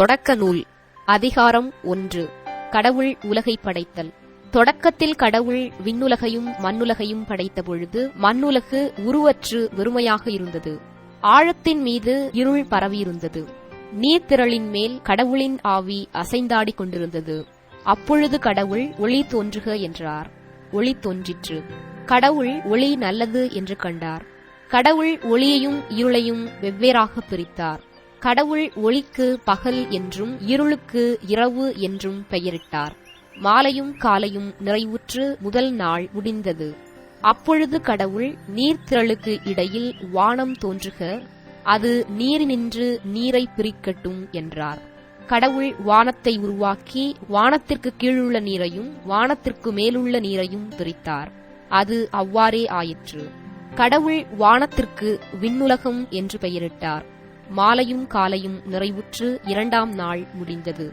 தொடக்க நூல் அதிகாரம் ஒன்று கடவுள் உலகை படைத்தல். தொடக்கத்தில் கடவுள் விண்ணுலகையும் மண்ணுலகையும் படைத்த பொழுது மண்ணுலகு உருவற்று வெறுமையாக இருந்தது. ஆழத்தின் மீது இருள் பரவியிருந்தது. நீர்த்திரளின் மேல் கடவுளின் ஆவி அசைந்தாடிக் கொண்டிருந்தது. அப்பொழுது கடவுள் ஒளி தோன்றுக என்றார். ஒளி தோன்றிற்று. கடவுள் ஒளி நல்லது என்று கண்டார். கடவுள் ஒளியையும் இருளையும் வெவ்வேறாக பிரித்தார். கடவுள் ஒளிக்கு பகல் என்றும் இருளுக்கு இரவு என்றும் பெயரிட்டார். மாலையும் காலையும் நிறைவுற்று முதல் நாள் முடிந்தது. அப்பொழுது கடவுள் நீர்த்திரளுக்கு இடையில் வானம் தோன்றுக அது நீரினின்று நீரை பிரிக்கட்டும் என்றார். கடவுள் வானத்தை உருவாக்கி வானத்திற்கு கீழுள்ள நீரையும் வானத்திற்கு மேலுள்ள நீரையும் பிரித்தார். அது அவ்வாறே ஆயிற்று. கடவுள் வானத்திற்கு விண்ணுலகம் என்று பெயரிட்டார். மாலையும் காலையும் நிறைவுற்று இரண்டாம் நாள் முடிந்தது.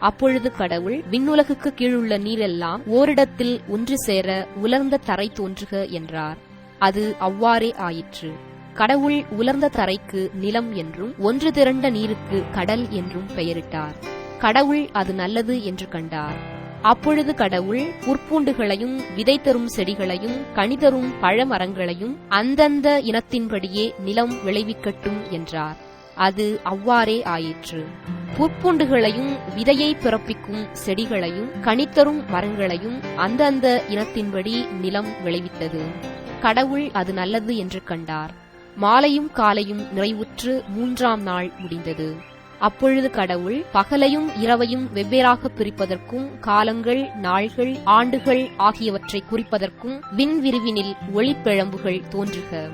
அப்பொழுது கடவுள் விண்ணுலகுக்கு கீழுள்ள நீரெல்லாம் ஓரிடத்தில் ஒன்று சேர உலர்ந்த தரை தோன்றுக என்றார். அது அவ்வாறே ஆயிற்று. கடவுள் உலர்ந்த தரைக்கு நிலம் என்றும் ஒன்று திரண்ட நீருக்கு கடல் என்றும் பெயரிட்டார். கடவுள் அது நல்லது என்று கண்டார். அப்பொழுது கடவுள் புற்பூண்டுகளையும் விதை தரும் செடிகளையும் கனிதரும் பழமரங்களையும் அந்தந்த இனத்தின்படியே நிலம் விளைவிக்கட்டும் என்றார். அது அவ்வாறே ஆயிற்று. புற்புண்டுகளையும் விதையை பிறப்பிக்கும் செடிகளையும் கனித்தரும் மரங்களையும் அந்தந்த இனத்தின்படி நிலம் விளைவித்தது. கடவுள் அது நல்லது என்று கண்டார். மாலையும் காலையும் நிறைவுற்று மூன்றாம் நாள் முடிந்தது. அப்பொழுது கடவுள் பகலையும் இரவையும் வெவ்வேறாக பிரிப்பதற்கும் காலங்கள் நாள்கள் ஆண்டுகள் ஆகியவற்றை குறிப்பதற்கும் விண்விரிவினில் ஒளிப்பிழம்புகள் தோன்றுக.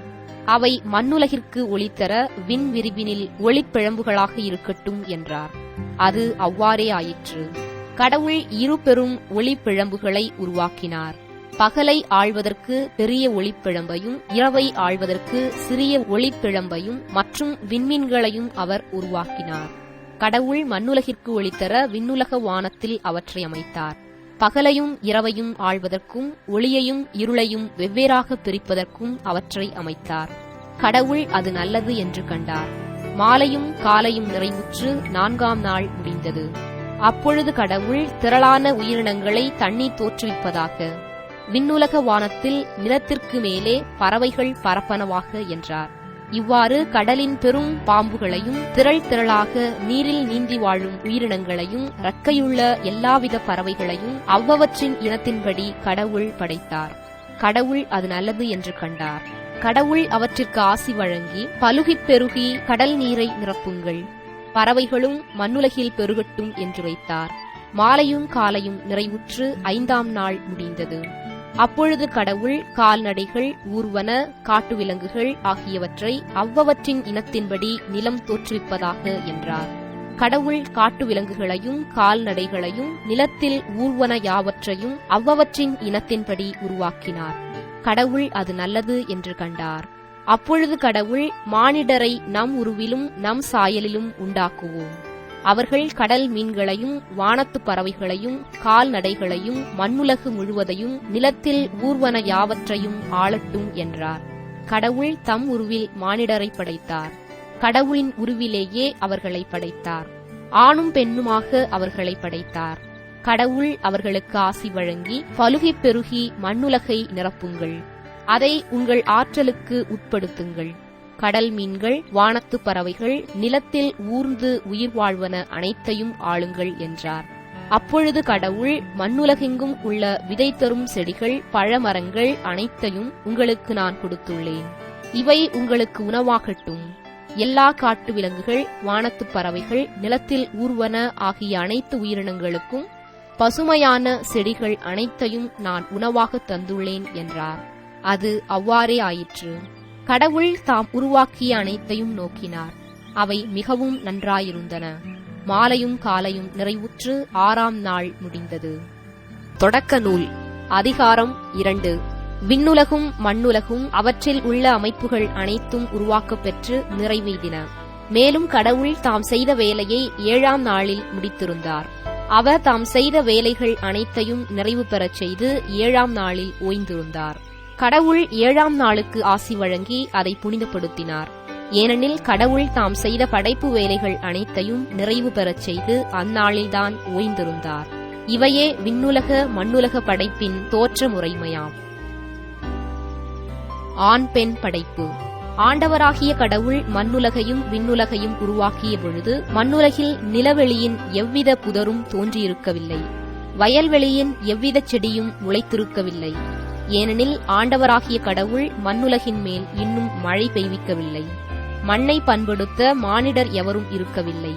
அவை மண்ணுலகிற்கு ஒளித்தர விண்விரிவினில் ஒளிப்பிழம்புகளாக இருக்கட்டும் என்றார். அது அவ்வாறே ஆயிற்று. கடவுள் இரு பெரும் ஒளிப்பிழம்புகளை உருவாக்கினார். பகலை ஆழ்வதற்கு பெரிய ஒளிப்பிழம்பையும் இரவை ஆழ்வதற்கு சிறிய ஒளிப்பிழம்பையும் மற்றும் விண்மீன்களையும் அவர் உருவாக்கினார். கடவுள் மண்ணுலகிற்கு ஒளித்தர விண்ணுலக வானத்தில் அவற்றை அமைத்தார். பகலையும் இரவையும் ஆழ்வதற்கும் ஒளியையும் இருளையும் வெவ்வேறாக பிரிப்பதற்கும் அவற்றை அமைத்தார். கடவுள் அது நல்லது என்று கண்டார். மாலையும் காலையும் நிறைவுற்று நான்காம் நாள் முடிந்தது. அப்பொழுது கடவுள் திரளான உயிரினங்களை தண்ணீர் தோற்றுவிப்பதாக விண்ணுலக வானத்தில் நிலத்திற்கு மேலே பறவைகள் பரப்பனவாக என்றார். இவ்வாறு கடலின் பெரும் பாம்புகளையும் திரள் திரளாக நீரில் நீந்தி வாழும் உயிரினங்களையும் ரக்கையுள்ள எல்லாவித பறவைகளையும் அவ்வவற்றின் இனத்தின்படி கடவுள் படைத்தார். கடவுள் அது நல்லது என்று கண்டார். கடவுள் அவற்றிற்கு ஆசி வழங்கி பலுகிப் பெருகி கடல் நீரை நிரப்புங்கள். பறவைகளும் மண்ணுலகில் பெருகட்டும் என்று வைத்தார். மாலையும் காலையும் நிறைவுற்று ஐந்தாம் நாள் முடிந்தது. அப்பொழுது கடவுள் கால்நடைகள் ஊர்வன காட்டு விலங்குகள் ஆகியவற்றை அவ்வவற்றின் இனத்தின்படி நிலம் தோற்றுவிப்பதாக என்றார். கடவுள் காட்டு விலங்குகளையும் கால்நடைகளையும் நிலத்தில் ஊர்வன யாவற்றையும் அவ்வவற்றின் இனத்தின்படி உருவாக்கினார். கடவுள் அது நல்லது என்று கண்டார். அப்பொழுது கடவுள் மானிடரை நம் உருவிலும் நம் சாயலிலும் உண்டாக்குவோம். அவர்கள் கடல் மீன்களையும் வானத்து பறவைகளையும் கால்நடைகளையும் மண்ணுலகு முழுவதையும் நிலத்தில் ஊர்வன யாவற்றையும் ஆளட்டும் என்றார். கடவுள் தம் உருவில் மானிடரை படைத்தார். கடவுளின் உருவிலேயே அவர்களை படைத்தார். ஆணும் பெண்ணுமாக அவர்களை படைத்தார். கடவுள் அவர்களுக்கு ஆசி வழங்கி பலுகிப் பெருகி மண்ணுலகை நிரப்புங்கள். அதை உங்கள் ஆற்றலுக்கு உட்படுத்துங்கள். கடல் மீன்கள் வானத்து பறவைகள் நிலத்தில் ஊர்ந்து உயிர் வாழ்வன அனைத்தையும் ஆளுங்கள் என்றார். அப்பொழுது கடவுள் மண்ணுலகெங்கும் உள்ள விதை தரும் செடிகள் பழமரங்கள் அனைத்தையும் உங்களுக்கு நான் கொடுத்துள்ளேன். இவை உங்களுக்கு உணவாகட்டும். எல்லா காட்டு விலங்குகள் வானத்து பறவைகள் நிலத்தில் ஊர்வன ஆகிய அனைத்து உயிரினங்களுக்கும் பசுமையான செடிகள் அனைத்தையும் நான் உணவாக தந்துள்ளேன் என்றார். அது அவ்வாறே ஆயிற்று. கடவுள் தாம் உருவாக்கிய அனைத்தையும் நோக்கினார். அவை மிகவும் நன்றாயிருந்தன. மாலையும் காலையும் நிறைவுற்று ஆறாம் நாள் முடிந்தது. தொடக்க நூல். அதிகாரம் இரண்டு. விண்ணுலகும் மண்ணுலகும் அவற்றில் உள்ள அமைப்புகள் அனைத்தும் உருவாக்கப் பெற்று நிறைவெய்தின மேலும் கடவுள் தாம் செய்த வேலையை ஏழாம் நாளில் முடித்திருந்தார். அவர் தாம் செய்த வேலைகள் அனைத்தையும் நிறைவு பெறச் செய்து ஏழாம் நாளில் ஓய்ந்திருந்தார். கடவுள் ஏழாம் நாளுக்கு ஆசி வழங்கி அதை புனிதப்படுத்தினார். ஏனெனில் கடவுள் தாம் செய்த படைப்பு வேலைகள் அனைத்தையும் நிறைவு பெறச் செய்து அந்நாளில்தான் ஓய்ந்திருந்தார். இவையே விண்ணுலக மண்ணுலக படைப்பின் தோற்ற முறைமையாம் ஆண் பெண் படைப்பு. ஆண்டவராகிய கடவுள் மண்ணுலகையும் விண்ணுலகையும் உருவாக்கிய பொழுது மண்ணுலகில் நிலவெளியின் எவ்வித புதரும் தோன்றியிருக்கவில்லை. வயல்வெளியின் எவ்வித செடியும் முளைத்திருக்கவில்லை. ஏனெனில் ஆண்டவராகிய கடவுள் மண்ணுலகின் மேல் இன்னும் மழை பெய்விக்கவில்லை. மண்ணை பண்படுத்த மானிடர் எவரும் இருக்கவில்லை.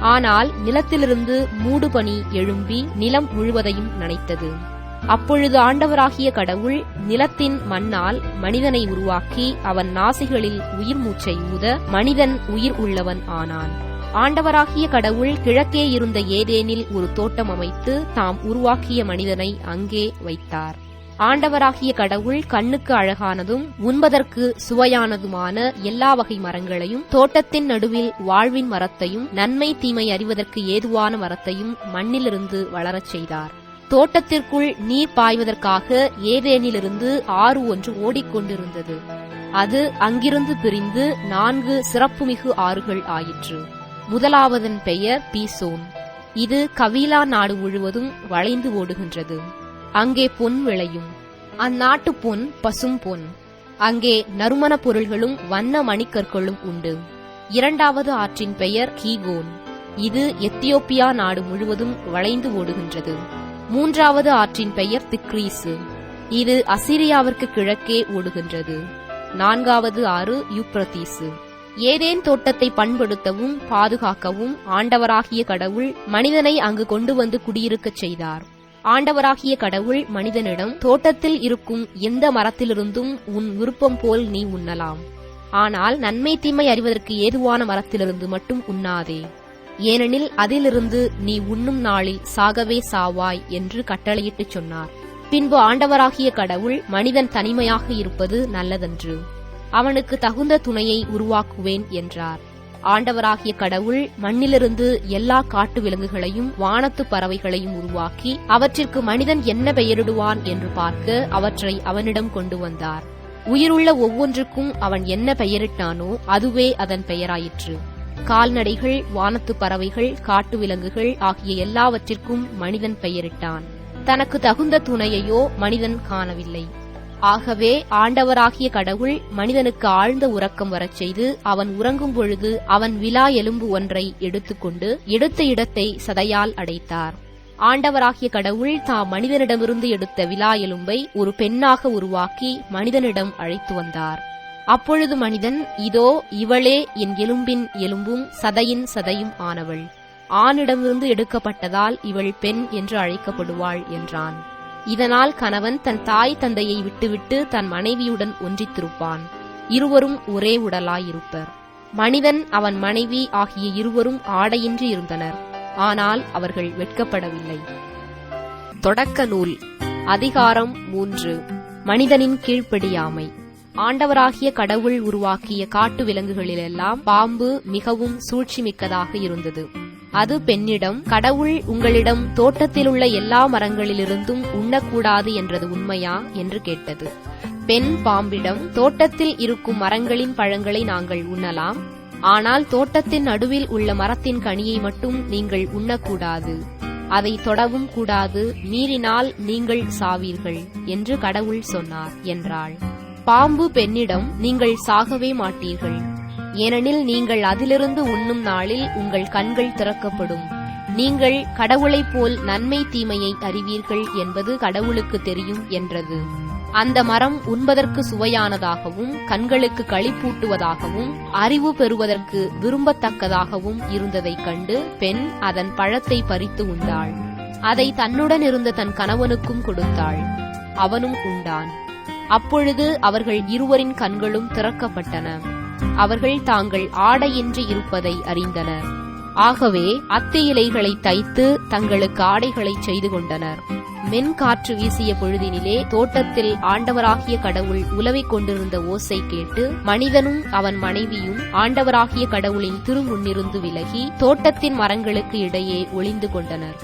ஆனால் நிலத்திலிருந்து மூடுபனி எழும்பி நிலம் முழுவதையும் நனைத்தது. அப்பொழுது ஆண்டவராகிய கடவுள் நிலத்தின் மண்ணால் மனிதனை உருவாக்கி அவன் நாசிகளில் உயிர் மூச்சை ஊத மனிதன் உயிர் உள்ளவன் ஆனான். ஆண்டவராகிய கடவுள் கிழக்கே இருந்த ஏதேனில் ஒரு தோட்டம் அமைத்து தாம் உருவாக்கிய மனிதனை அங்கே வைத்தார். ஆண்டவராகிய கடவுள் கண்ணுக்கு அழகானதும் உண்பதற்கு சுவையானதுமான எல்லா வகை மரங்களையும் தோட்டத்தின் நடுவில் வாழ்வின் மரத்தையும் நன்மை தீமை அறிவதற்கு ஏதுவான மரத்தையும் மண்ணிலிருந்து வளரச் செய்தார். தோட்டத்திற்குள் நீர் பாய்வதற்காக ஏதேனிலிருந்து ஆறு ஒன்று ஓடிக்கொண்டிருந்தது. அது அங்கிருந்து பிரிந்து நான்கு சிறப்புமிகு ஆறுகள் ஆயிற்று. முதலாவதன் பெயர் பீசோன். இது கவீலா நாடு முழுவதும் வளைந்து ஓடுகின்றது. அங்கே பொன் விளையும். அந்நாட்டு பொன் பசும் பொன். அங்கே நறுமண பொருள்களும் வண்ண மணிக்கற்களும் உண்டு. இரண்டாவது ஆற்றின் பெயர் கீகோன் இது எத்தியோப்பியா நாடு முழுவதும் வளைந்து ஓடுகின்றது. மூன்றாவது ஆற்றின் பெயர் திக்ரீசு. இது அசிரியாவிற்கு கிழக்கே ஓடுகின்றது. நான்காவது ஆறு யூப்ரதீசு ஏதேன் தோட்டத்தை பண்படுத்தவும் பாதுகாக்கவும் ஆண்டவராகிய கடவுள் மனிதனை அங்கு கொண்டு வந்து குடியிருக்கச் செய்தார். ஆண்டவராகிய கடவுள் மனிதனிடம் தோட்டத்தில் இருக்கும் எந்த மரத்திலிருந்தும் உன் விருப்பம் போல் நீ உண்ணலாம். ஆனால் நன்மை தீமை அறிவதற்கு ஏதுவான மரத்திலிருந்து மட்டும் உண்ணாதே. ஏனெனில் அதிலிருந்து நீ உண்ணும் நாளில் சாகவே சாவாய் என்று கட்டளையிட்டுச் சொன்னார். பின்பு ஆண்டவராகிய கடவுள் மனிதன் தனிமையாக இருப்பது நல்லதன்று. அவனுக்கு தகுந்த துணையை உருவாக்குவேன் என்றார். ஆண்டவராகிய கடவுள் மண்ணிலிருந்து எல்லா காட்டு விலங்குகளையும் வானத்து பறவைகளையும் உருவாக்கி அவற்றிற்கு மனிதன் என்ன பெயரிடுவான் என்று பார்க்க அவற்றை அவனிடம் கொண்டு வந்தார். உயிருள்ள ஒவ்வொன்றுக்கும் அவன் என்ன பெயரிட்டானோ அதுவே அதன் பெயராயிற்று. கால்நடைகள் வானத்து பறவைகள் காட்டு விலங்குகள் ஆகிய எல்லாவற்றிற்கும் மனிதன் பெயரிட்டான். தனக்கு தகுந்த துணையையோ மனிதன் காணவில்லை. ஆகவே ஆண்டவராகிய கடவுள் மனிதனுக்கு ஆழ்ந்த உறக்கம் வரச் செய்து அவன் உறங்கும் பொழுது அவன் விலா எலும்பு ஒன்றை எடுத்துக்கொண்டு எடுத்த இடத்தை சதையால் அடைத்தார். ஆண்டவராகிய கடவுள் தாம் மனிதனிடமிருந்து எடுத்த விலா எலும்பை ஒரு பெண்ணாக உருவாக்கி மனிதனிடம் அழைத்து வந்தார். அப்பொழுது மனிதன் இதோ இவளே என் எலும்பின் எலும்பும் சதையின் சதையும் ஆனவள். ஆணிடமிருந்து எடுக்கப்பட்டதால் இவள் பெண் என்று அழைக்கப்படுவாள் என்றான். இதனால் கணவன் தன் தாய் தந்தையை விட்டுவிட்டு தன் மனைவியுடன் ஒன்றித்திருப்பான். இருவரும் ஒரே உடலாயிருப்பர். மனிதன் அவன் மனைவி ஆகிய இருவரும் ஆடையின்றி இருந்தனர். ஆனால் அவர்கள் வெட்கப்படவில்லை. தொடக்க நூல். அதிகாரம் மூன்று. மனிதனின் கீழ்ப்படியாமை. ஆண்டவராகிய கடவுள் உருவாக்கிய காட்டு விலங்குகளிலெல்லாம் பாம்பு மிகவும் சூழ்ச்சிமிக்கதாக இருந்தது. அது பெண்ணிடம் கடவுள் உங்களிடம் தோட்டத்தில் உள்ள எல்லா மரங்களிலிருந்தும் உண்ணக்கூடாது என்றது உண்மையா? என்று கேட்டது. பெண் பாம்பிடம் தோட்டத்தில் இருக்கும் மரங்களின் பழங்களை நாங்கள் உண்ணலாம். ஆனால் தோட்டத்தின் நடுவில் உள்ள மரத்தின் கனியை மட்டும் நீங்கள் உண்ணக்கூடாது. அதை தொடவும் கூடாது. மீறினால் நீங்கள் சாவீர்கள் என்று கடவுள் சொன்னார் என்றாள். பாம்பு பெண்ணிடம் நீங்கள் சாகவே மாட்டீர்கள். ஏனெனில் நீங்கள் அதிலிருந்து உண்ணும் நாளில் உங்கள் கண்கள் திறக்கப்படும். நீங்கள் கடவுளைப் போல் நன்மை தீமையை அறிவீர்கள் என்பது கடவுளுக்கு தெரியும் என்றது. அந்த மரம் உண்பதற்கு சுவையானதாகவும் கண்களுக்கு களிப்பூட்டுவதாகவும் அறிவு பெறுவதற்கு விரும்பத்தக்கதாகவும் இருந்ததைக் கண்டு பெண் அதன் பழத்தை பறித்து உண்டாள். அதை தன்னுடன் இருந்த தன் கணவனுக்கும் கொடுத்தாள். அவனும் உண்டான். அப்பொழுது அவர்கள் இருவரின் கண்களும் திறக்கப்பட்டன. அவர்கள் தாங்கள் ஆடையின்றி இருப்பதை அறிந்தனர். ஆகவே அத்தி இலைகளை தைத்து தங்களுக்கு ஆடைகளை செய்து கொண்டனர். மென் காற்று வீசிய பொழுதினிலே தோட்டத்தில் ஆண்டவராகிய கடவுள் உலவிக் கொண்டிருந்த ஓசை கேட்டு மனிதனும் அவன் மனைவியும் ஆண்டவராகிய கடவுளின் திருமுன்னிருந்து விலகி தோட்டத்தின் மரங்களுக்கு இடையே ஒளிந்து கொண்டனர்.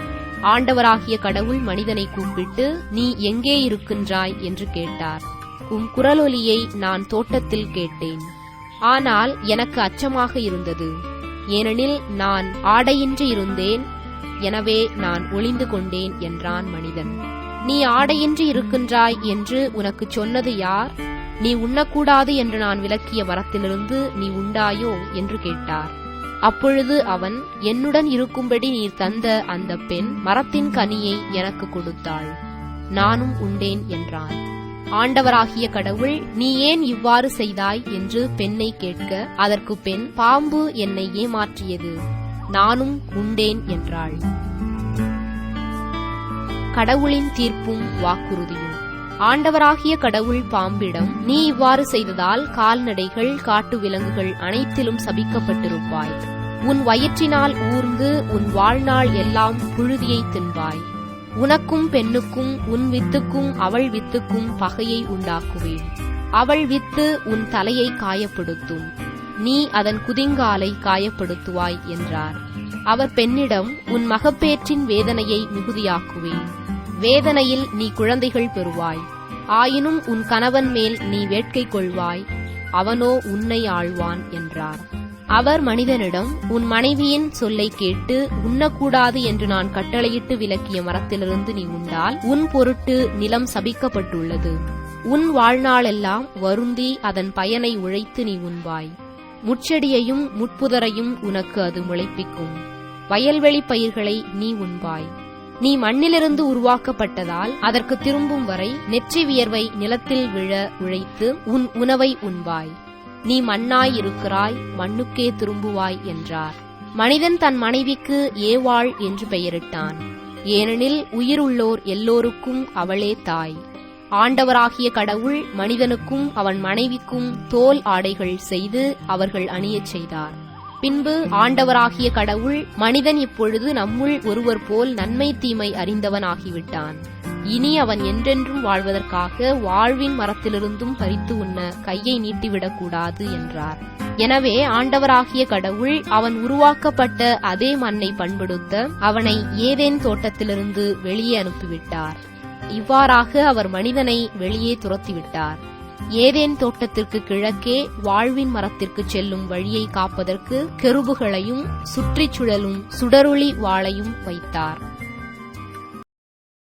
ஆண்டவராகிய கடவுள் மனிதனை கூப்பிட்டு நீ எங்கே இருக்கின்றாய்? என்று கேட்டார். உம் குரலொலியை நான் தோட்டத்தில் கேட்டேன். ஆனால் எனக்கு அச்சமாக இருந்தது. ஏனெனில் நான் ஆடையின்றி இருந்தேன். எனவே நான் ஒளிந்து கொண்டேன் என்றான் மனிதன். நீ ஆடையின்றி இருக்கின்றாய் என்று உனக்குச் சொன்னது யார்? நீ உண்ணக்கூடாது என்று நான் விளக்கிய மரத்திலிருந்து நீ உண்டாயோ? என்று கேட்டார். அப்பொழுது அவன் என்னுடன் இருக்கும்படி நீர் தந்த அந்த பெண் மரத்தின் கனியை எனக்கு கொடுத்தாள். நானும் உண்டேன் என்றான். ஆண்டவராகிய கடவுள் நீ ஏன் இவ்வாறு செய்தாய்? என்று பெண்ணை கேட்க அதற்கு பெண் பாம்பு என்னை ஏமாற்றியது நானும் உண்டேன் என்றாள். கடவுளின் தீர்ப்பும் வாக்குறுதியும். ஆண்டவராகிய கடவுள் பாம்பிடம் நீ இவ்வாறு செய்ததால் கால்நடைகள் காட்டு விலங்குகள் அனைத்திலும் சபிக்கப்பட்டிருப்பாய். உன் வயிற்றினால் ஊர்ந்து உன் வாழ்நாள் எல்லாம் புழுதியை தின்பாய். உனக்கும் பெண்ணுக்கும் உன் வித்துக்கும் அவள் வித்துக்கும் பகையை உண்டாக்குவேன். அவள் வித்து உன் தலையை காயப்படுத்தும். நீ அதன் குதிங்காலை காயப்படுத்துவாய் என்றார். அவர் பெண்ணிடம் உன் மகப்பேற்றின் வேதனையை மிகுதியாக்குவேன். வேதனையில் நீ குழந்தைகள் பெறுவாய். ஆயினும் உன் கணவன் மேல் நீ வேட்கை கொள்வாய். அவனோ உன்னை ஆழ்வான் என்றார். அவர் மனிதனிடம் உன் மனைவியின் சொல்லை கேட்டு உண்ணக்கூடாது என்று நான் கட்டளையிட்டு விலக்கிய மரத்திலிருந்து நீ உண்டால் உன் பொருட்டு நிலம் சபிக்கப்பட்டுள்ளது. உன் வாழ்நாளெல்லாம் வருந்தி அதன் பயனை உழைத்து நீ உண்பாய். முட்செடியையும் முட்புதரையும் உனக்கு அது முளைப்பிக்கும். வயல்வெளி பயிர்களை நீ உண்பாய். நீ மண்ணிலிருந்து உருவாக்கப்பட்டதால் அதற்கு திரும்பும் வரை நெற்றி வியர்வை நிலத்தில் விழ உழைத்து உன் உணவை உண்பாய். நீ மண்ணாயிருக்கிறாய் மண்ணுக்கே திரும்புவாய் என்றார். மனிதன் தன் மனைவிக்கு ஏவாள் என்று பெயரிட்டான். ஏனெனில் உயிருள்ளோர் எல்லோருக்கும் அவளே தாய். ஆண்டவராகிய கடவுள் மனிதனுக்கும் அவன் மனைவிக்கும் தோல் ஆடைகள் செய்து அவர்கள் அணியச் செய்தார். பின்பு ஆண்டவராகிய கடவுள் மனிதன் இப்பொழுது நம்முள் ஒருவர் போல் நன்மை தீமை அறிந்தவனாகிவிட்டான். இனி அவன் என்றென்றும் வாழ்வதற்காக வாழ்வின் மரத்திலிருந்தும் பறித்து உண்ண கையை நீட்டிவிடக்கூடாது என்றார். எனவே ஆண்டவராகிய கடவுள் அவன் உருவாக்கப்பட்ட அதே மண்ணை பண்படுத்த அவனை ஏதேன் தோட்டத்திலிருந்து வெளியே அனுப்பிவிட்டார். இவ்வாறாக அவர் மனிதனை வெளியே துரத்திவிட்டார். ஏதேன் தோட்டத்திற்கு கிழக்கே வாழ்வின் மரத்திற்கு செல்லும் வழியை காப்பதற்கு கெருபுகளையும் சுற்றிச் சுழலும் சுடருளி வாளையும் வைத்தார்.